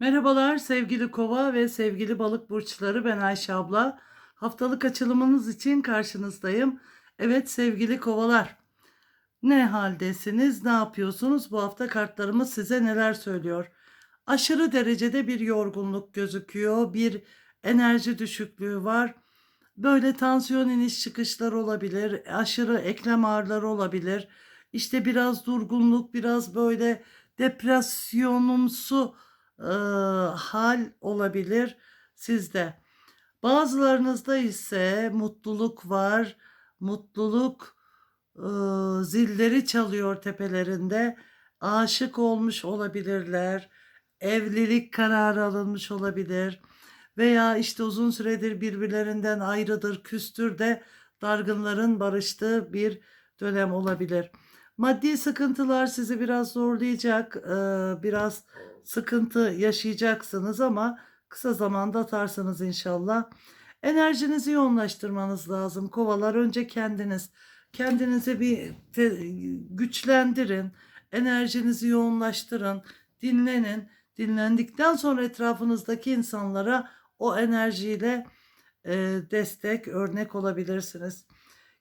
Merhabalar sevgili kova ve sevgili balık burçları ben Ayşe abla. Haftalık açılımınız için karşınızdayım. Evet sevgili kovalar. Ne haldesiniz? Ne yapıyorsunuz? Bu hafta kartlarımız size neler söylüyor? Aşırı derecede bir yorgunluk gözüküyor. Bir enerji düşüklüğü var. Böyle tansiyon iniş çıkışlar olabilir. Aşırı eklem ağrıları olabilir. İşte biraz durgunluk, biraz böyle depresyonumsu hal olabilir sizde. Bazılarınızda ise mutluluk var. Mutluluk e, zilleri çalıyor tepelerinde. Aşık olmuş olabilirler. Evlilik kararı alınmış olabilir. Veya işte uzun süredir birbirlerinden ayrıdır, küstür de dargınların barıştığı bir dönem olabilir. Maddi sıkıntılar sizi biraz zorlayacak, e, biraz sıkıntı yaşayacaksınız ama kısa zamanda atarsınız inşallah. Enerjinizi yoğunlaştırmanız lazım. Kovalar önce kendiniz. Kendinizi bir güçlendirin. Enerjinizi yoğunlaştırın. Dinlenin. Dinlendikten sonra etrafınızdaki insanlara o enerjiyle e, destek, örnek olabilirsiniz.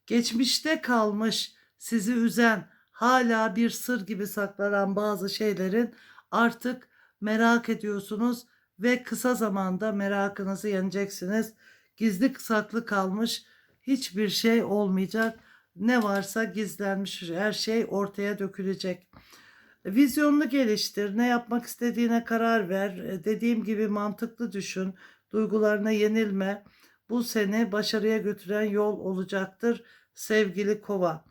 Geçmişte kalmış, sizi üzen, hala bir sır gibi saklanan bazı şeylerin artık merak ediyorsunuz ve kısa zamanda merakınızı yeneceksiniz. Gizli saklı kalmış hiçbir şey olmayacak. Ne varsa gizlenmiş her şey ortaya dökülecek. Vizyonunu geliştir, ne yapmak istediğine karar ver. E, Dediğim gibi mantıklı düşün, duygularına yenilme. Bu seni başarıya götüren yol olacaktır sevgili kova.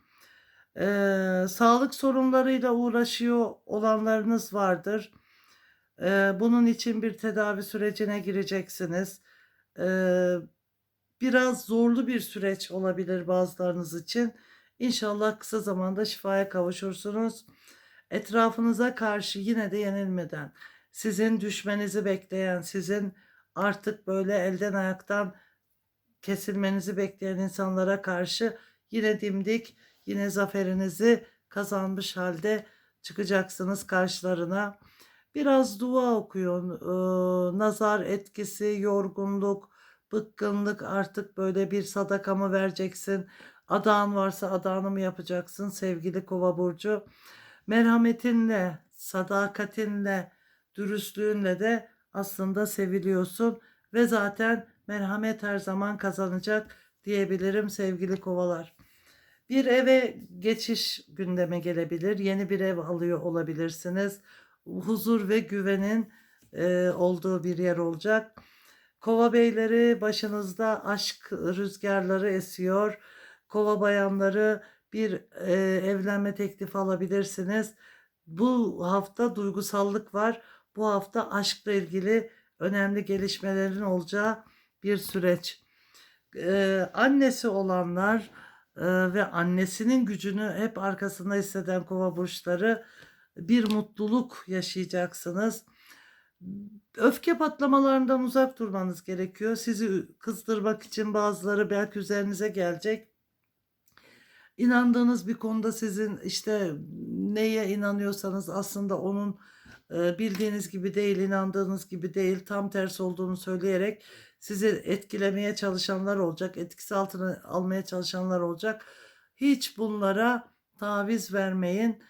Ee, sağlık sorunlarıyla uğraşıyor olanlarınız vardır. Ee, bunun için bir tedavi sürecine gireceksiniz. Ee, biraz zorlu bir süreç olabilir bazılarınız için. İnşallah kısa zamanda şifaya kavuşursunuz. Etrafınıza karşı yine de yenilmeden, sizin düşmenizi bekleyen, sizin artık böyle elden ayaktan kesilmenizi bekleyen insanlara karşı yine dimdik, yine zaferinizi kazanmış halde çıkacaksınız karşılarına. Biraz dua okuyun. Ee, nazar etkisi, yorgunluk, bıkkınlık artık böyle bir sadaka mı vereceksin? Adağın varsa adağını mı yapacaksın sevgili kova burcu? Merhametinle, sadakatinle, dürüstlüğünle de aslında seviliyorsun ve zaten merhamet her zaman kazanacak diyebilirim sevgili kovalar. Bir eve geçiş gündeme gelebilir. Yeni bir ev alıyor olabilirsiniz. Huzur ve güvenin e, olduğu bir yer olacak. Kova beyleri başınızda aşk rüzgarları esiyor. Kova bayanları bir e, evlenme teklifi alabilirsiniz. Bu hafta duygusallık var. Bu hafta aşkla ilgili önemli gelişmelerin olacağı bir süreç. Ee, annesi olanlar e, ve annesinin gücünü hep arkasında hisseden kova burçları bir mutluluk yaşayacaksınız. Öfke patlamalarından uzak durmanız gerekiyor. Sizi kızdırmak için bazıları belki üzerinize gelecek. İnandığınız bir konuda sizin işte neye inanıyorsanız aslında onun e, bildiğiniz gibi değil, inandığınız gibi değil, tam tersi olduğunu söyleyerek sizi etkilemeye çalışanlar olacak, etkisi altına almaya çalışanlar olacak. Hiç bunlara taviz vermeyin.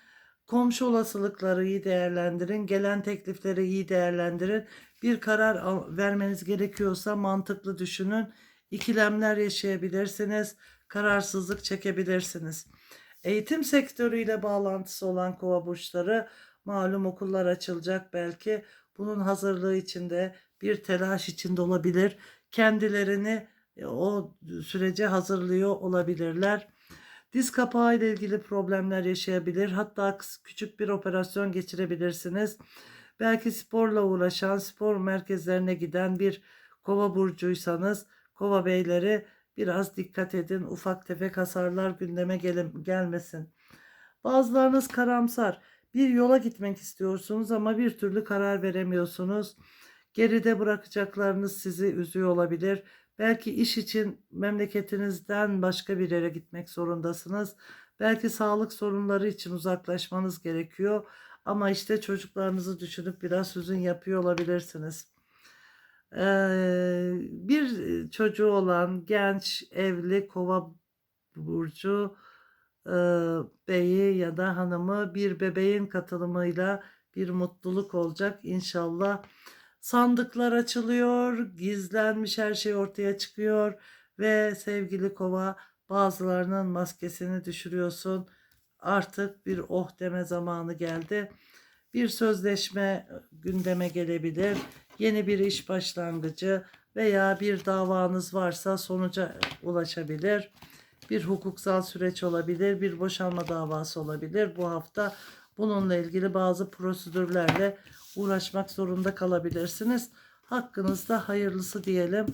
Komşu olasılıkları iyi değerlendirin, gelen teklifleri iyi değerlendirin. Bir karar vermeniz gerekiyorsa mantıklı düşünün. İkilemler yaşayabilirsiniz, kararsızlık çekebilirsiniz. Eğitim sektörüyle bağlantısı olan kova burçları malum okullar açılacak belki. Bunun hazırlığı içinde bir telaş içinde olabilir. Kendilerini e, o sürece hazırlıyor olabilirler. Diz kapağı ile ilgili problemler yaşayabilir. Hatta küçük bir operasyon geçirebilirsiniz. Belki sporla uğraşan, spor merkezlerine giden bir kova burcuysanız, kova beyleri biraz dikkat edin. Ufak tefek hasarlar gündeme gele- gelmesin. Bazılarınız karamsar. Bir yola gitmek istiyorsunuz ama bir türlü karar veremiyorsunuz. Geride bırakacaklarınız sizi üzüyor olabilir. Belki iş için memleketinizden başka bir yere gitmek zorundasınız. Belki sağlık sorunları için uzaklaşmanız gerekiyor. Ama işte çocuklarınızı düşünüp biraz hüzün yapıyor olabilirsiniz. Ee, bir çocuğu olan genç evli kova burcu beyi ya da hanımı bir bebeğin katılımıyla bir mutluluk olacak inşallah. Sandıklar açılıyor, gizlenmiş her şey ortaya çıkıyor ve sevgili kova bazılarının maskesini düşürüyorsun. Artık bir oh deme zamanı geldi. Bir sözleşme gündeme gelebilir. Yeni bir iş başlangıcı veya bir davanız varsa sonuca ulaşabilir. Bir hukuksal süreç olabilir, bir boşanma davası olabilir. Bu hafta bununla ilgili bazı prosedürlerle uğraşmak zorunda kalabilirsiniz. Hakkınızda hayırlısı diyelim.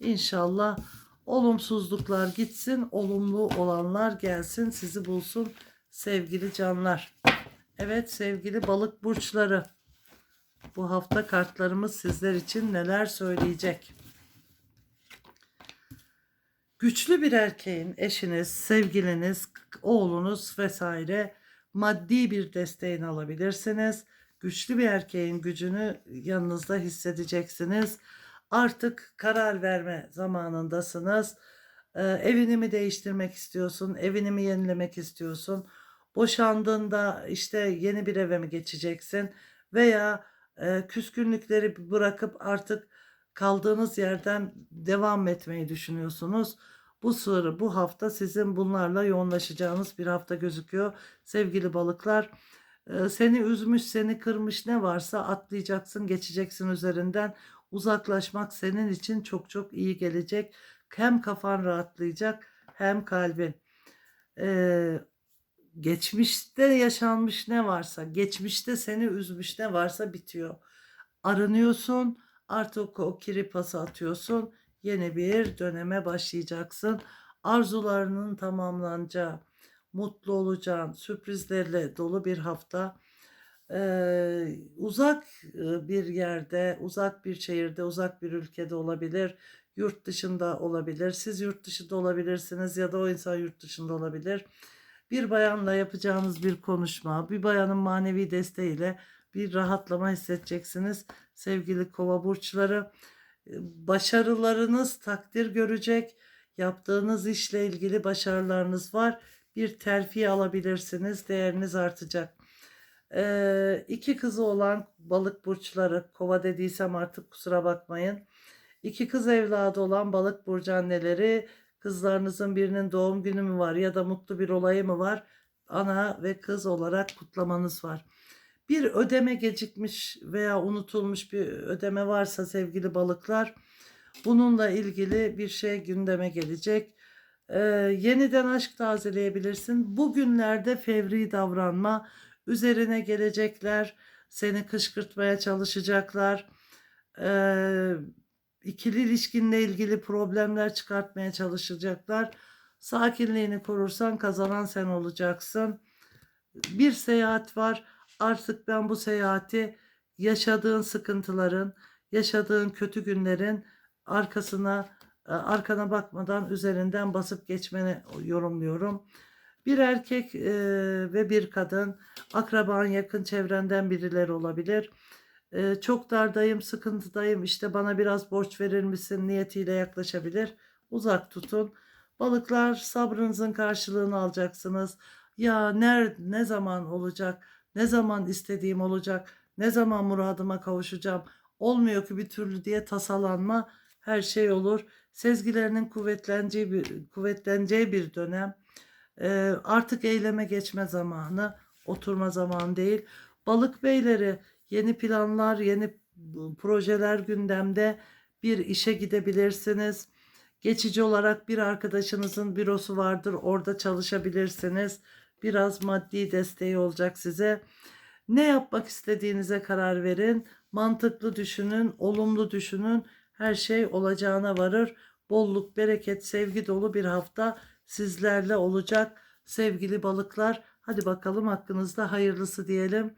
İnşallah olumsuzluklar gitsin, olumlu olanlar gelsin, sizi bulsun sevgili canlar. Evet sevgili balık burçları. Bu hafta kartlarımız sizler için neler söyleyecek? Güçlü bir erkeğin eşiniz, sevgiliniz, oğlunuz vesaire maddi bir desteğini alabilirsiniz. Güçlü bir erkeğin gücünü yanınızda hissedeceksiniz. Artık karar verme zamanındasınız. Ee, evini mi değiştirmek istiyorsun? Evini mi yenilemek istiyorsun? Boşandığında işte yeni bir eve mi geçeceksin? Veya e, küskünlükleri bırakıp artık kaldığınız yerden devam etmeyi düşünüyorsunuz. Bu sıra bu hafta sizin bunlarla yoğunlaşacağınız bir hafta gözüküyor. Sevgili balıklar e, seni üzmüş, seni kırmış ne varsa atlayacaksın, geçeceksin üzerinden. Uzaklaşmak senin için çok çok iyi gelecek. Hem kafan rahatlayacak hem kalbin. Ee, geçmişte yaşanmış ne varsa, geçmişte seni üzmüş ne varsa bitiyor. Arınıyorsun, artık o kiri pası atıyorsun. Yeni bir döneme başlayacaksın. Arzularının tamamlanacağı, mutlu olacağın, sürprizlerle dolu bir hafta. Ee, uzak e, bir yerde, uzak bir şehirde, uzak bir ülkede olabilir. Yurt dışında olabilir. Siz yurt dışında olabilirsiniz ya da o insan yurt dışında olabilir. Bir bayanla yapacağınız bir konuşma, bir bayanın manevi desteğiyle bir rahatlama hissedeceksiniz. Sevgili kova burçları, başarılarınız takdir görecek. Yaptığınız işle ilgili başarılarınız var. Bir terfi alabilirsiniz. Değeriniz artacak. Ee, iki kızı olan balık burçları, kova dediysem artık kusura bakmayın. İki kız evladı olan balık burcu anneleri kızlarınızın birinin doğum günü mü var ya da mutlu bir olayı mı var? Ana ve kız olarak kutlamanız var. Bir ödeme gecikmiş veya unutulmuş bir ödeme varsa sevgili balıklar bununla ilgili bir şey gündeme gelecek. Ee, yeniden aşk tazeleyebilirsin. Bugünlerde fevri davranma üzerine gelecekler. Seni kışkırtmaya çalışacaklar. Ee, ikili ilişkinle ilgili problemler çıkartmaya çalışacaklar. Sakinliğini korursan kazanan sen olacaksın. Bir seyahat var. Artık ben bu seyahati yaşadığın sıkıntıların, yaşadığın kötü günlerin arkasına e, arkana bakmadan üzerinden basıp geçmeni yorumluyorum. Bir erkek e, ve bir kadın, akraban, yakın çevrenden birileri olabilir. E, çok dardayım, sıkıntıdayım, işte bana biraz borç verir misin niyetiyle yaklaşabilir. Uzak tutun. Balıklar sabrınızın karşılığını alacaksınız. Ya ner, ne zaman olacak? Ne zaman istediğim olacak? Ne zaman muradıma kavuşacağım? Olmuyor ki bir türlü diye tasalanma. Her şey olur. Sezgilerinin kuvvetleneceği bir, kuvvetleneceği bir dönem. Ee, artık eyleme geçme zamanı. Oturma zamanı değil. Balık beyleri yeni planlar, yeni projeler gündemde. Bir işe gidebilirsiniz. Geçici olarak bir arkadaşınızın bürosu vardır. Orada çalışabilirsiniz. Biraz maddi desteği olacak size. Ne yapmak istediğinize karar verin. Mantıklı düşünün, olumlu düşünün. Her şey olacağına varır. Bolluk, bereket, sevgi dolu bir hafta sizlerle olacak. Sevgili balıklar, hadi bakalım hakkınızda hayırlısı diyelim.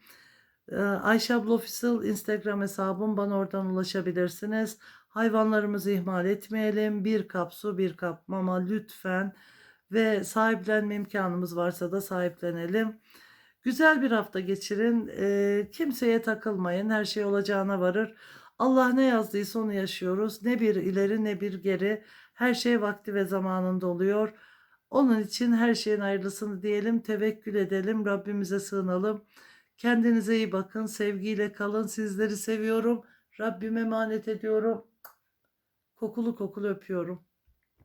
Ee, Ayşe abla Official Instagram hesabım bana oradan ulaşabilirsiniz. Hayvanlarımızı ihmal etmeyelim. Bir kap su, bir kap mama lütfen ve sahiplenme imkanımız varsa da sahiplenelim. Güzel bir hafta geçirin. Eee, kimseye takılmayın. Her şey olacağına varır. Allah ne yazdıysa onu yaşıyoruz. Ne bir ileri ne bir geri. Her şey vakti ve zamanında oluyor. Onun için her şeyin hayırlısını diyelim. Tevekkül edelim. Rabbimize sığınalım. Kendinize iyi bakın. Sevgiyle kalın. Sizleri seviyorum. Rabbime emanet ediyorum. Kokulu kokulu öpüyorum.